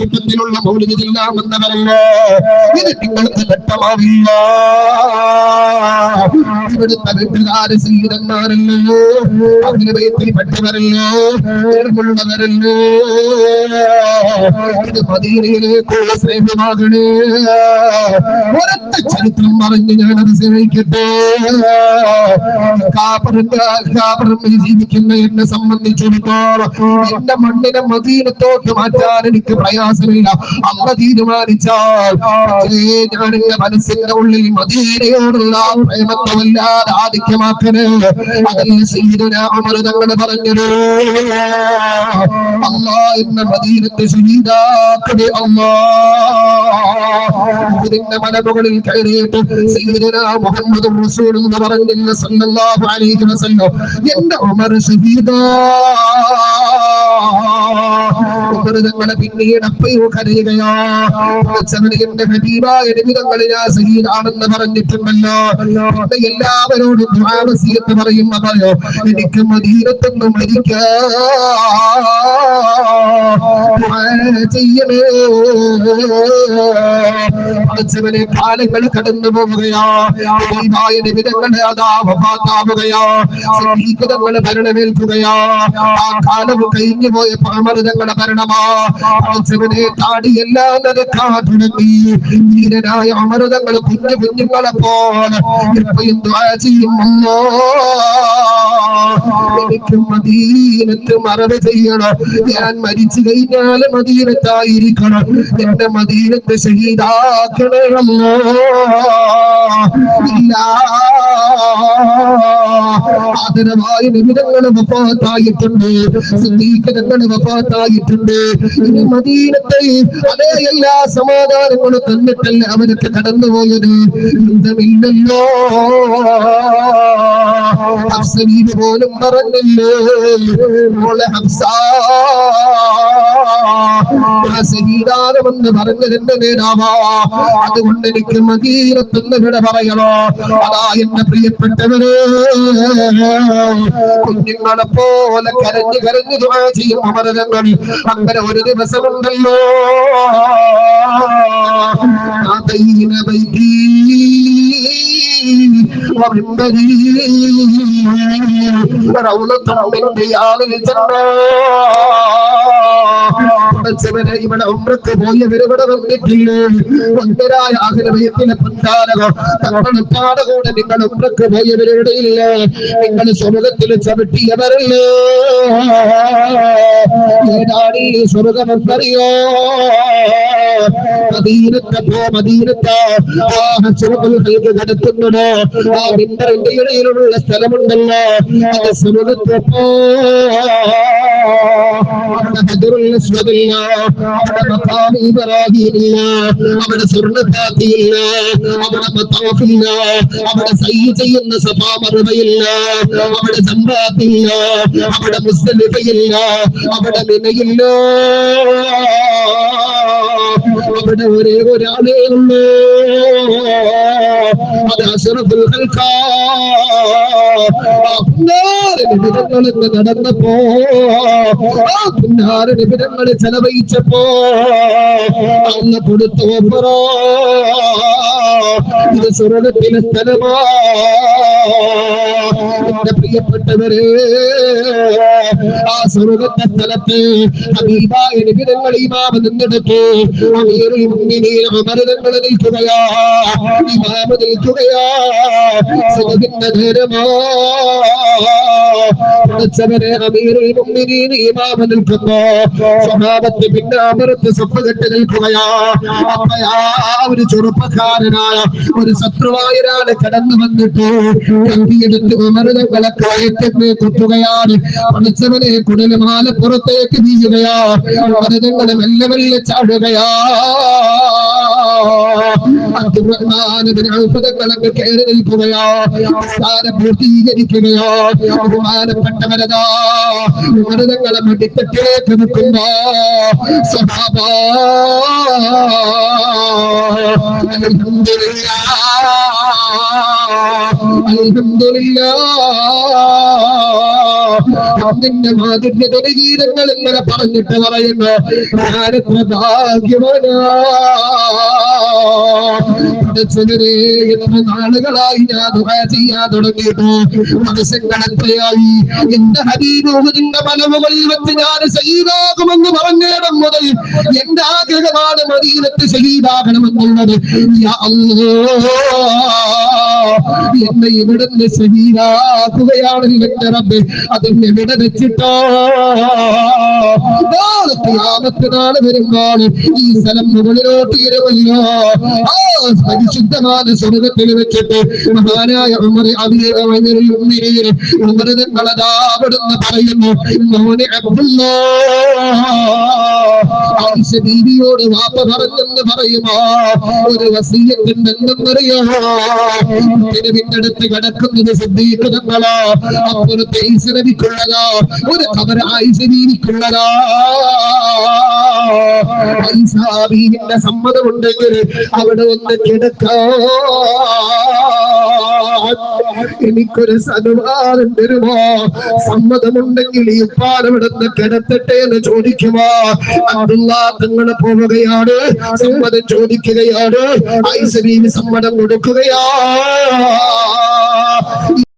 കൂട്ടത്തിലുള്ള മൗലിക ചെല്ലാമെന്നവരല്ലോ ഇത് നിങ്ങൾക്ക് ഘട്ടമാവില്ല ഇവിടുത്തെ വീട്ടുകാര് സീതന്മാരല്ലോ? അതിന് മദീനയിലേക്കുള്ള സ്നേഹമാകണേ. ഒരൊറ്റ ചരിത്രം പറഞ്ഞ് ഞാനത് സേവിക്കട്ടെ ജീവിക്കുന്ന എന്നെ സംബന്ധിച്ചിടത്തോളം എന്റെ മണ്ണിനെ മദീനത്തോട്ട് മാറ്റാൻ എനിക്ക് പ്രയാസമില്ല അമ്മ തീരുമാനിച്ചാൽ എന്റെ മനസ്സിന്റെ ഉള്ളിൽ മദീനയോടുള്ള പ്രേമത്വമല്ലാതെ ആധിക്യമാക്കണേ അതല്ല അതിൽ സീതനാമൃതങ്ങൾ പറഞ്ഞത്. അമ്മ എന്ന മദീനത്തെ ശഹീദാക്കണേ അമ്മ ഇതിന്റെ മലമുകളിൽ കയറിയിട്ട് പറഞ്ഞില്ല സല്ലല്ലാഹു അലൈഹി വസല്ലം എന്റെ ഉമർ ഷഹീദാ തങ്ങളെ പിന്നീട് അപ്പയോ കരയുകയോ. എന്റെ ഹബീബായ നിമിതങ്ങൾ ഞാൻ സഹീദാണെന്ന് പറഞ്ഞിട്ടുണ്ടല്ലോ എല്ലാവരോടും പറയും പറയോ എനിക്ക് മദീനത്തൊന്ന് മരിക്കാ. ചെയ്യണേ പടച്ചവനെ കാലങ്ങൾ കടന്നു പോവുകയാ. ഹബീബായ നിമിതങ്ങൾ അതാ വഫാത്താവുകയാ. സംഗീതങ്ങൾ ഭരണമേൽക്കുകയാ. ആ കാലം കഴിഞ്ഞു പോയ പാമൃതങ്ങളുടെ ഭരണമാ. താടി താടിയെല്ലാം നിരക്കാ തുടങ്ങി ധീരനായ അമൃതങ്ങൾ കുഞ്ഞു കുഞ്ഞുങ്ങളെ പോലെ ഇപ്പയും ചെയ്യുമല്ലോ എനിക്ക് മദീനത്ത് മറവ് ചെയ്യണം. ഞാൻ മരിച്ചു കഴിഞ്ഞാൽ മദീനത്തായിരിക്കണം. എന്റെ മദീനത്തെ ശഹീദാക്കണമല്ലോ ഇല്ല. ആദരവായ നിമിതങ്ങൾ വഫാത്തായിട്ടുണ്ട്. സിദ്ദീഖനങ്ങൾ വഫാത്തായിട്ടുണ്ട്. ഇനി മദീനത്തെ അതേ എല്ലാ സമാധാനങ്ങളും തന്നിട്ടല്ല അവരൊക്കെ കടന്നുപോയത്? യുദ്ധമില്ലല്ലോ. ഹഫ്സനീന് പോലും പറഞ്ഞില്ലേ മോളെ ഹഫ്സ ശരീരാമെന്ന് പറഞ്ഞതിന്റെ നേതാവാ. അതുകൊണ്ട് എനിക്ക് മദീനത്തെന്ന് വിട പറയണോ? അതാ എന്റെ പ്രിയപ്പെട്ടവര് കുഞ്ഞുങ്ങളെ പോലെ കരഞ്ഞു കരഞ്ഞു ചെയ്യും അമരങ്ങൾ അങ്ങനെ ഒരു ദിവസമുണ്ടല്ലോ. ബൈതി റൗലത്തും മിന്റെ യാതൊരു പഠിച്ചവനെ ഇവിടെ ഉമ്രക്ക് പോയവർ ഇവിടെ വന്നിട്ടില്ലേ വന്ദരായ ആഗ്രഹയത്തിന്റെ പണ്ടാരകം തങ്ങളുടെ പാടകൂടെ നിങ്ങൾ ഉമ്രക്ക് പോയവരുടെ ഇല്ലേ നിങ്ങൾ സ്വർഗത്തിൽ ചവിട്ടിയവരല്ലേ? ഏതാണ് ഈ സ്വർഗമെന്നറിയോ? മദീനത്തെ പോ മദീനത്തെ. ആ സ്വർഗത്തിലേക്ക് കടത്തുന്നത് ആ മിണ്ടറിന്റെ ഇടയിലുള്ള സ്ഥലമുണ്ടല്ലോ. അത് സ്വർഗത്തെ പോ. അസ്വദില്ല അവിടെ മഖാം ഇബ്രാഹിമില്ല. അവിടെ സ്വർണത്താത്തിയില്ല. അവിടെ മത്താഫില്ല. അവിടെ സൈ ചെയ്യുന്ന സഫാ മറുപയില്ല. അവിടെ സമ്പാത്തില്ല അവിടെ മുസ്തലിഫയില്ല. അവിടെ മിനയില്ല. ഒരേ ഒരാളേ ഉള്ളൂ. നടന്നപ്പോ ആ പുന്നാര നിബിധങ്ങൾ ചെലവഴിച്ചപ്പോ അന്ന് കൊടുത്തോ ഇത് സ്വർഗത്തിലെ സ്ഥലമാ. എന്റെ പ്രിയപ്പെട്ടവരെ ആ സ്വർഗത്തെ സ്ഥലത്ത് നിബിധങ്ങൾ ഇമാമ നിന്നെടുത്തു. നിൽക്കുകയാ. ഇമാമ നിൽക്കുകയാ. സുഖത്തിന്റെ നേരമാ. സ്വഭാവത്തെ പിന്നെ അമരത്ത് നിൽക്കുകയാ. അപ്പയാ ഒരു ചെറുപ്പക്കാരനായ ഒരു ശത്രുവായ ഒരാൾ കടന്നു വന്നിട്ട് കത്തിയെടുത്ത് അമൃതങ്ങളെ കയറ്റത്ത് കുത്തുകയാണ് പഠിച്ചവനെ കുടലുമാല പുറത്തേക്ക് വീഴുകയാ. അമൃതങ്ങളെ മെല്ലെ മെല്ലെ ചാടുകയാ. അത്ഭുതങ്ങളൊക്കെ കയറി നിൽക്കുകയോ സ്ഥാനം പൂർത്തീകരിക്കുകയോ. ബഹുമാനപ്പെട്ടവരതാ മൃതങ്ങളെ മടിത്തട്ടിലേക്ക് നിൽക്കുമ്പോ സ്വഭാവ Alhamdulillah. Alhamdulillah. നിന്റെ മാധുര്യ ഗീതങ്ങൾ ഇങ്ങനെ പറഞ്ഞിട്ട് പറയുന്നു ഞാനെത്ര ഭാഗ്യവാനാ നാളുകളായി ഞാൻ ചെയ്യാൻ തുടങ്ങിയിട്ടു ഞാൻ പറഞ്ഞിടം മുതൽ എന്റെ ആഗ്രഹമാണ് മദീനത്ത് ശഹീദാകണമെന്നുള്ളത് യാ അല്ലാ എന്നെ ഇവിടുന്ന് ശരീരാക്കുകയാണ് എന്റെ റബ്ബ്. അത് എവിടെ വെച്ചിട്ടോ? നാൾ വരുമ്പോൾ ഈ സ്ഥലം മുകളിലോട്ട് ഇരുമല്ലോ. ആ വെച്ചിട്ട് മഹാനായ അവിടുന്ന് പറയുന്നു മോനെ അബ്ദുല്ലാ. വാപ്പ പറഞ്ഞെന്ന് പറയുമോ ഒരു വസീയത്തുണ്ടെന്നറിയോ സിദ്ധീകരണങ്ങളോ അപ്പുറത്തെ ഒരു സമ്മതമുണ്ടെങ്കിൽ അവിടെ ഒന്ന് കിടക്കാ. എനിക്കൊരു സനുവാദം തരുമോ? സമ്മതമുണ്ടെങ്കിൽ ഈ പാലവിടുന്ന് കിടത്തട്ടെ എന്ന് ചോദിക്കുമോ? അബ്ദുള്ള തങ്ങൾ പോവുകയാണ് സമ്മതം ചോദിക്കുകയാണ് ഐശ്വര്യം സമ്മതം കൊടുക്കുകയാ.